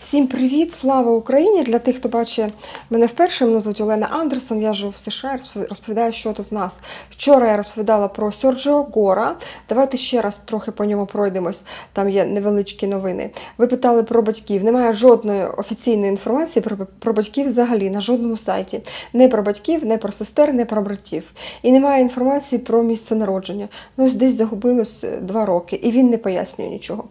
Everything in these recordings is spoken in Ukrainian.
Всім привіт! Слава Україні! Для тих, хто бачить мене вперше, мене звуть Олена Андерсон. Я живу в США розповідаю, що тут в нас. Вчора я розповідала про Сьорджо Гора. Давайте ще раз трохи по ньому пройдемось. Там є невеличкі новини. Ви питали про батьків. Немає жодної офіційної інформації про, про батьків взагалі на жодному сайті. Не про батьків, не про сестер, не про братів. І немає інформації про місце народження. Ну, десь загубилось е, два роки, і він не пояснює нічого.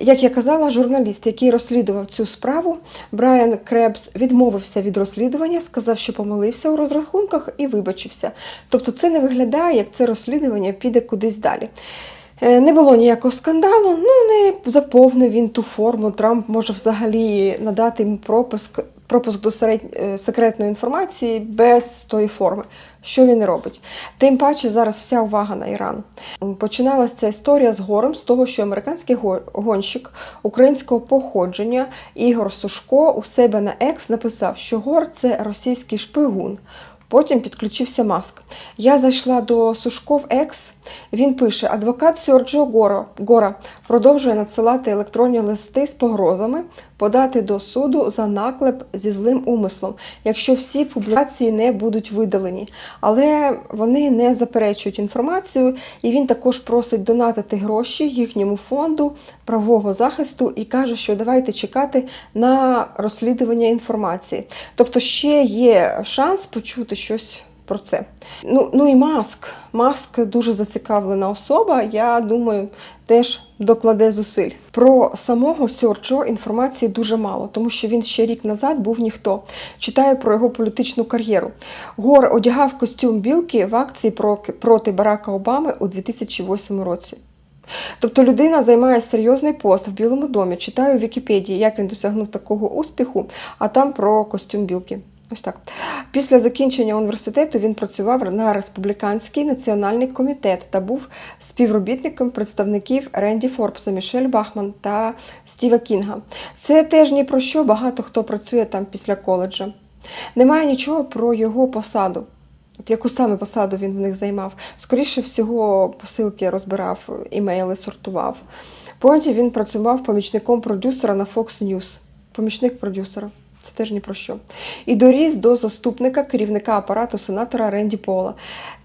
Як я казала, журналіст, який розслідував цю справу, Брайан Кребс відмовився від розслідування, сказав, що помилився у розрахунках і вибачився. Тобто це не виглядає, як це розслідування піде кудись далі. Е, Не було ніякого скандалу, ну не заповнив він ту форму. Трамп може взагалі надати йому пропуск, пропуск до е, секретної інформації без тої форми. Що він робить? Тим паче зараз вся увага на Іран. Починалася ця історія з горем, з того, що американський го- гонщик українського походження Ігор Сушко у себе на екс написав, що гор це російський шпигун. Потім підключився Маск. Я зайшла до Сушко в Екс. Він пише: адвокат Сьорджо Гора продовжує надсилати електронні листи з погрозами подати до суду за наклеп зі злим умислом, якщо всі публікації не будуть видалені. Але вони не заперечують інформацію, і він також просить донатити гроші їхньому фонду правового захисту і каже, що давайте чекати на розслідування інформації. Тобто ще є шанс почути щось. Про це. Ну, ну і Маск. Маск дуже зацікавлена особа. Я думаю, теж докладе зусиль. Про самого Сьорджо інформації дуже мало, тому що він ще рік назад був ніхто. Читаю про його політичну кар'єру. Гор одягав костюм білки в акції проти Барака Обами у 2008 році. Тобто людина займає серйозний пост в Білому домі. Читаю в Вікіпедії, як він досягнув такого успіху, а там про костюм білки. Ось так. Після закінчення університету він працював на республіканський національний комітет та був співробітником представників Ренді Форбса, Мішель Бахман та Стіва Кінга. Це теж ні про що, багато хто працює там після коледжа. Немає нічого про його посаду. От яку саме посаду він в них займав? Скоріше всього, посилки розбирав, імейли сортував. Потім він працював помічником продюсера на Fox News. Помічник продюсера. Це теж ні про що. І доріс до заступника керівника апарату сенатора Ренді Пола.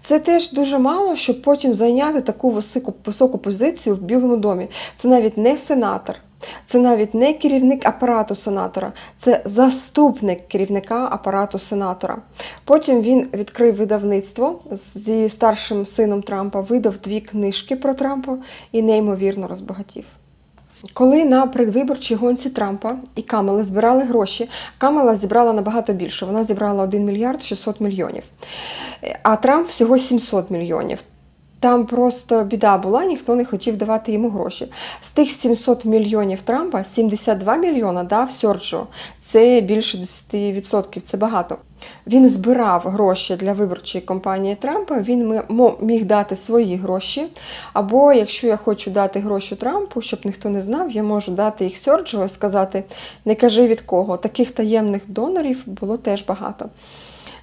Це теж дуже мало, щоб потім зайняти таку високу, високу позицію в Білому домі. Це навіть не сенатор. Це навіть не керівник апарату сенатора, це заступник керівника апарату сенатора. Потім він відкрив видавництво зі старшим сином Трампа, видав дві книжки про Трампа і неймовірно розбагатів. Коли на предвиборчій гонці Трампа і Камели збирали гроші, Камела зібрала набагато більше. Вона зібрала 1 мільярд 600 мільйонів, а Трамп всього 700 мільйонів. Там просто біда була, ніхто не хотів давати йому гроші. З тих 700 мільйонів Трампа 72 мільйона дав Сьорджо. Це більше 10%, це багато. Він збирав гроші для виборчої кампанії Трампа. Він міг дати свої гроші. Або якщо я хочу дати гроші Трампу, щоб ніхто не знав, я можу дати їх Сьорджо і сказати: не кажи від кого. Таких таємних донорів було теж багато.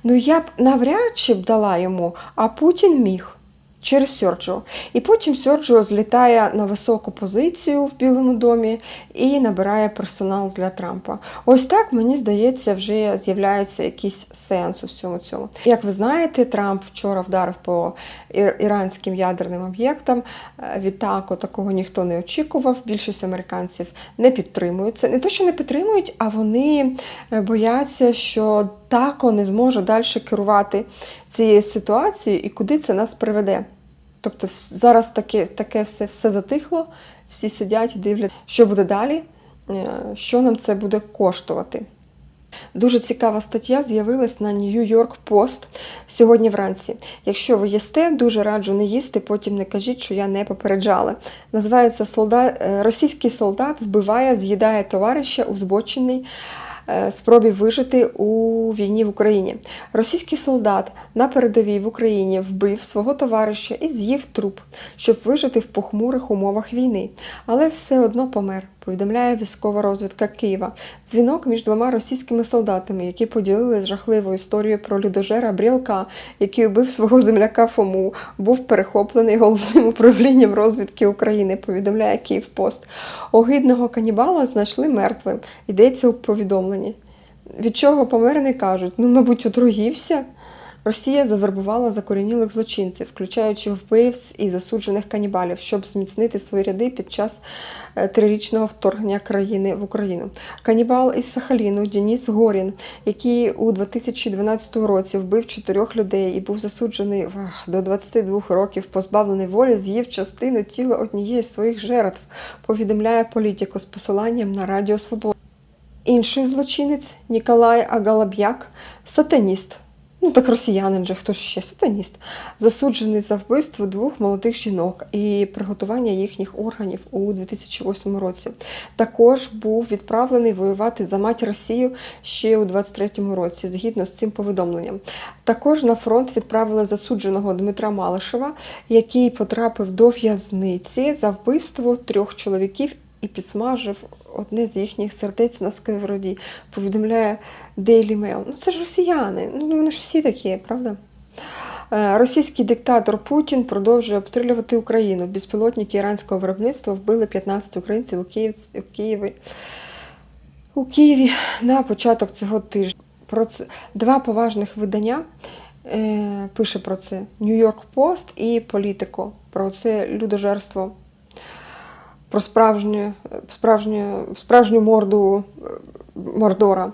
Ну я б навряд чи б дала йому, а Путін міг. Через Сьорджо. І потім Сьорджо злітає на високу позицію в Білому домі і набирає персонал для Трампа. Ось так, мені здається, вже з'являється якийсь сенс у всьому цьому. Як ви знаєте, Трамп вчора вдарив по іранським ядерним об'єктам. Е, Відтак, такого ніхто не очікував. Більшість американців не підтримують це. Не то, що не підтримують, а вони е, бояться, що тако не зможе далі керувати цією ситуацією і куди це нас приведе. Тобто зараз таке, таке все, все затихло, всі сидять і дивляться, що буде далі, е, що нам це буде коштувати. Дуже цікава стаття з'явилась на New York Post сьогодні вранці. Якщо ви їсте, дуже раджу не їсти, потім не кажіть, що я не попереджала. Називається солдат, е, Російський солдат вбиває, з'їдає товариша у збочений е, спробі вижити у війні в Україні. Російський солдат на передовій в Україні вбив свого товариша і з'їв труп, щоб вижити в похмурих умовах війни, але все одно помер. Повідомляє військова розвідка Києва. Дзвінок між двома російськими солдатами, які поділились жахливою історією про людожера Брілка, який убив свого земляка Фому, був перехоплений головним управлінням розвідки України. Повідомляє Київпост. Огидного канібала знайшли мертвим. Йдеться у повідомленні. Від чого помер кажуть? Ну, мабуть, отруївся. Росія завербувала закорінілих злочинців, включаючи вбивць і засуджених канібалів, щоб зміцнити свої ряди під час е, трирічного вторгнення країни в Україну. Канібал із Сахаліну Деніс Горін, який у 2012 році вбив чотирьох людей і був засуджений ах, до 22 років, позбавлений волі, з'їв частину тіла однієї з своїх жертв, повідомляє політику з посиланням на Радіо Свобода. Інший злочинець Ніколай Агалаб'як, сатаніст. Ну так росіянин же, хто ж ще сатаніст, засуджений за вбивство двох молодих жінок і приготування їхніх органів у 2008 році. Також був відправлений воювати за мать Росію ще у 23-му році, згідно з цим повідомленням. Також на фронт відправили засудженого Дмитра Малишева, який потрапив до в'язниці за вбивство трьох чоловіків і підсмажив одне з їхніх сердець на сковороді, повідомляє Daily Mail. Ну це ж росіяни, ну вони ж всі такі, правда? Е, Російський диктатор Путін продовжує обстрілювати Україну. Безпілотники іранського виробництва вбили 15 українців у Києві, у Києві, у Києві на початок цього тижня. Про це два поважних видання е, пише про це Нью-Йорк Пост і Політико. Про це людожерство про справжню, справжню, справжню морду е, Мордора.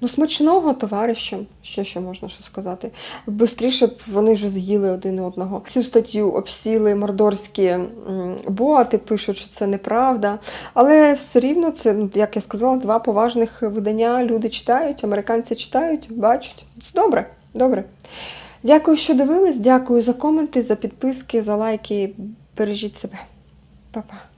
Ну, смачного товариша, ще що можна ще сказати. Бистріше б вони вже з'їли один одного. Цю статтю обсіли мордорські м, боти, пишуть, що це неправда. Але все рівно це, ну, як я сказала, два поважних видання. Люди читають, американці читають, бачать. Це добре, добре. Дякую, що дивились. Дякую за коменти, за підписки, за лайки. Бережіть себе. Па-па.